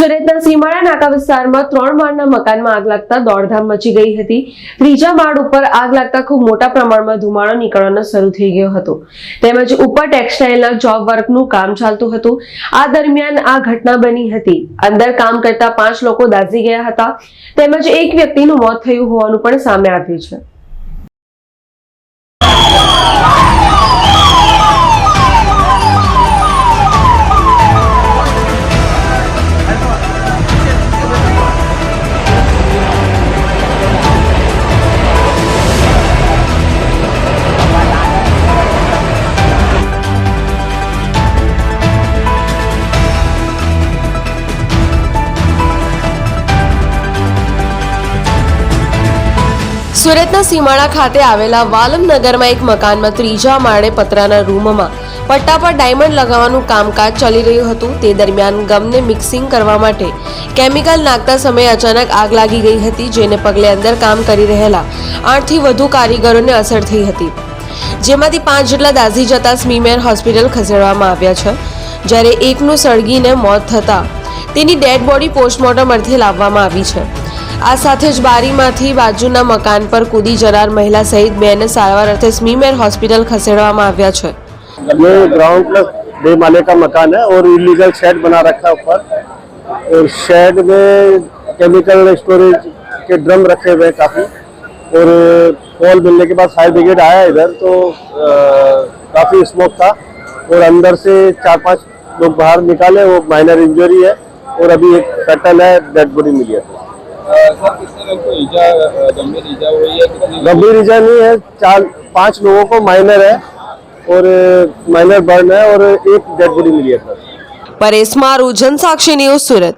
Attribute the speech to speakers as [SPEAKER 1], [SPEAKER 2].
[SPEAKER 1] સુરતના સીમાડા નાકા વિસ્તારમાં ત્રણ માળના મકાનમાં આગ લાગતા દોડધામ મચી ગઈ હતી. ત્રીજા માળ ઉપર આગ લાગતા ખૂબ મોટા પ્રમાણમાં ધુમાડો નીકળવાનો શરૂ થઈ ગયો હતો. તેમજ ઉપર ટેક્સટાઇલના જોબ વર્કનું કામ ચાલતું હતું. આ દરમિયાન આ ઘટના બની હતી. અંદર કામ કરતા પાંચ લોકો દાઝી ગયા હતા. તેમજ એક વ્યક્તિનું મોત થયું હોવાનું પણ સામે આવ્યું છે. સુરતના સીમાડા ખાતે આવેલા વાલમનગરમાં એક મકાનમાં ત્રીજા માળે પતરાના રૂમમાં પટ્ટા પર ડાયમંડ લગાવવાનું કામકાજ ચાલી રહ્યું હતું. તે દરમિયાન ગમને મિક્સિંગ કરવા માટે કેમિકલ નાખતા સમયે અચાનક આગ લાગી ગઈ હતી, જેને પગલે અંદર કામ કરી રહેલા આઠથી વધુ કારીગરોને અસર થઈ હતી. જેમાંથી પાંચ જેટલા દાઝી જતા સ્મીમેર હોસ્પિટલ ખસેડવામાં આવ્યા છે. જ્યારે એકનું સળગીને મોત થતાં તેની ડેડ બોડી પોસ્ટમોર્ટમ અર્થે લાવવામાં આવી છે. આ સાથે જ બારીમાંથી બાજુના મકાન પર કૂદી જનાર મહિલા સહિત બેને સારવાર અર્થે સ્મીમેર હોસ્પિટલ ખસેડવામાં આવ્યા છે
[SPEAKER 2] ये ग्राउंड प्लस दो माले का मकान है और इलीगल शेड बना रखा है ऊपर और शेड में केमिकल स्टोरेज के ड्रम रखे हुए हैं काफ़ी और कॉल मिलने के बाद फायर ब्रिगेड आया इधर तो काफ़ी स्मोक था और अंदर से चार पांच लोग बाहर निकाले वो माइनर इंजरी है और अभी एक कटल है डेड बॉडी मिली है
[SPEAKER 3] गंभीर ईजा
[SPEAKER 2] नहीं है चार पांच लोगों को माइनर है और माइनर बर्न है और एक डेड बॉडी मिली है सर
[SPEAKER 1] परेश मारू जनसाक्षी न्यूज सूरत